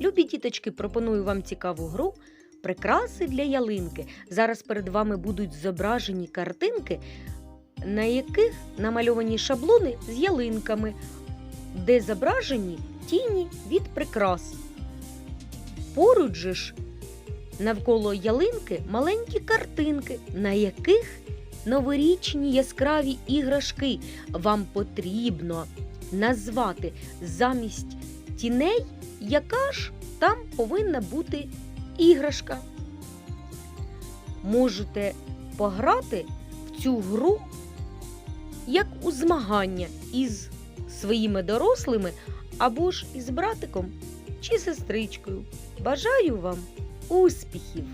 Любі діточки, пропоную вам цікаву гру Прикраси для ялинки. Зараз перед вами будуть зображені картинки, на яких намальовані шаблони з ялинками, де зображені тіні від прикрас. Поруч же ж навколо ялинки маленькі картинки, на яких новорічні яскраві іграшки. Вам потрібно назвати замість тіней, яка ж там повинна бути іграшка. Можете пограти в цю гру як у змагання із своїми дорослими або ж із братиком чи сестричкою. Бажаю вам успіхів!